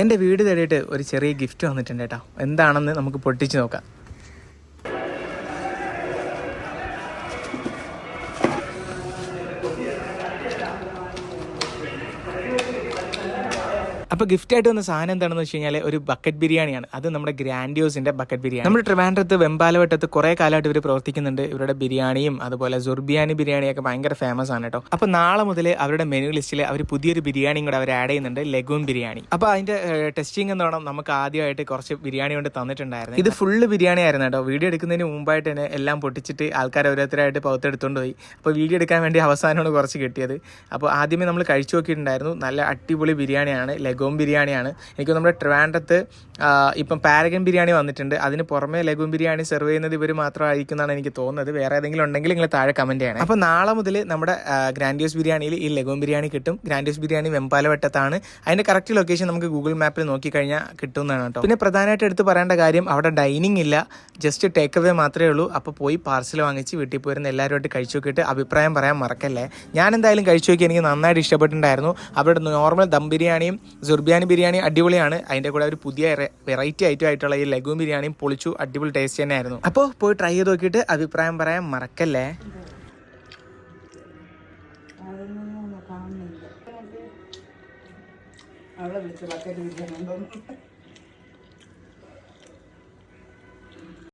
എന്റെ വീട് തേടിയിട്ട് ഒരു ചെറിയ ഗിഫ്റ്റ് വന്നിട്ടുണ്ട് കേട്ടോ. എന്താണെന്ന് നമുക്ക് പൊട്ടിച്ച് നോക്കാം. അപ്പോൾ ഗിഫ്റ്റ് ആയിട്ട് വന്ന സാധനം എന്താണെന്ന് വെച്ച് കഴിഞ്ഞാൽ ഒരു ബക്കറ്റ് ബിരിയാണിയാണ്. അത് നമ്മുടെ ഗ്രാൻഡിയോസിന്റെ ബക്കറ്റ് ബിരിയാണി. നമ്മുടെ ട്രിവാൻഡ്രത്ത് വെമ്പാലവട്ടത്ത് കുറേ കാലമായിട്ട് ഇവർ പ്രവർത്തിക്കുന്നുണ്ട്. ഇവരുടെ ബിരിയാണിയും അതുപോലെ സുർബിയാനി ബിരിയാണിയൊക്കെ ഭയങ്കര ഫേമസ് ആണ് കേട്ടോ. അപ്പോൾ നാളെ മുതൽ അവരുടെ മെനു ലിസ്റ്റിൽ അവർ പുതിയൊരു ബിരിയാണിയും കൂടെ അവർ ആഡ് ചെയ്യുന്നുണ്ട്. ലഗൂൺ ബിരിയാണി. അപ്പോൾ അതിന്റെ ടെസ്റ്റിംഗ് എന്ന് പറഞ്ഞാൽ നമുക്ക് ആദ്യമായിട്ട് കുറച്ച് ബിരിയാണി കൊണ്ട് തന്നിട്ടുണ്ടായിരുന്നു. ഇത് ഫുള്ള് ബിരിയാണി ആയിരുന്നു കേട്ടോ. വീഡിയോ എടുക്കുന്നതിന് മുമ്പായിട്ട് തന്നെ എല്ലാം പൊട്ടിച്ചിട്ട് ആൾക്കാർ ഓരോരുത്തരായിട്ട് പുറത്തെടുത്തുകൊണ്ട് പോയി. അപ്പോൾ വീഡിയോ എടുക്കാൻ വേണ്ടി അവസാനമാണ് കുറച്ച് കിട്ടിയത്. അപ്പോൾ ആദ്യമേ നമ്മൾ കഴിച്ചു നോക്കിയിട്ടുണ്ടായിരുന്നു. നല്ല അടിപൊളി ബിരിയാണിയാണ്. ലഗോം ബിരിയാണിയാണ്. എനിക്ക് നമ്മുടെ ട്രിവാൻഡ്രത്ത് ഇപ്പം പാരഗൻ ബിരിയാണി വന്നിട്ടുണ്ട്. അതിന് പുറമേ ലഗോം ബിരിയാണി സെർവ് ചെയ്യുന്നത് ഇവർ മാത്രമായിരിക്കും എന്നാണ് എനിക്ക് തോന്നുന്നത്. വേറെ ഏതെങ്കിലും ഉണ്ടെങ്കിൽ നിങ്ങൾ താഴെ കമന്റ് ചെയ്യണം. അപ്പോൾ നാളെ മുതൽ നമ്മുടെ ഗ്രാൻഡിയോസ് ബിരിയാണിയിൽ ഈ ലഗോം ബിരിയാണി കിട്ടും. ഗ്രാൻഡിയോസ് ബിരിയാണി വെമ്പാലവട്ടത്താണ് അതിന്റെ കറക്റ്റ് ലൊക്കേഷൻ നമുക്ക് ഗൂഗിൾ മാപ്പിൽ നോക്കിക്കഴിഞ്ഞാൽ കിട്ടുന്നതാണ് കേട്ടോ. പിന്നെ പ്രധാനമായിട്ട് എടുത്ത് പറയേണ്ട കാര്യം അവിടെ ഡൈനിങ് ഇല്ല. ജസ്റ്റ് ടേക്ക് അവേ മാത്രമേ ഉള്ളൂ. അപ്പോൾ പോയി പാർസൽ വാങ്ങിച്ച് വീട്ടിൽ പോയിരുന്ന എല്ലാവരുമായിട്ട് കഴിച്ചു നോക്കിയിട്ട് അഭിപ്രായം പറയാൻ മറക്കല്ലേ. ഞാൻ എന്തായാലും കഴിച്ചു നോക്കി എനിക്ക് നന്നായിട്ട് ഇഷ്ടപ്പെട്ടിട്ടുണ്ടായിരുന്നു. അവിടെ നോർമൽ ദം ബിരിയാണിയും സുർബിയാനി ബിരിയാണി അടിപൊളിയാണ്. അതിന്റെ കൂടെ ഒരു പുതിയ വെറൈറ്റി ഐറ്റം ആയിട്ടുള്ള ഈ ലഘു ബിരിയാണിയും പൊളിച്ചു അടിപൊളി ടേസ്റ്റ് തന്നെയായിരുന്നു. അപ്പോൾ പോയി ട്രൈ ചെയ്ത് നോക്കിയിട്ട് അഭിപ്രായം പറയാൻ മറക്കല്ലേ? അവളെ വിളിച്ച് ബക്കറ്റ് വിരിക്കണം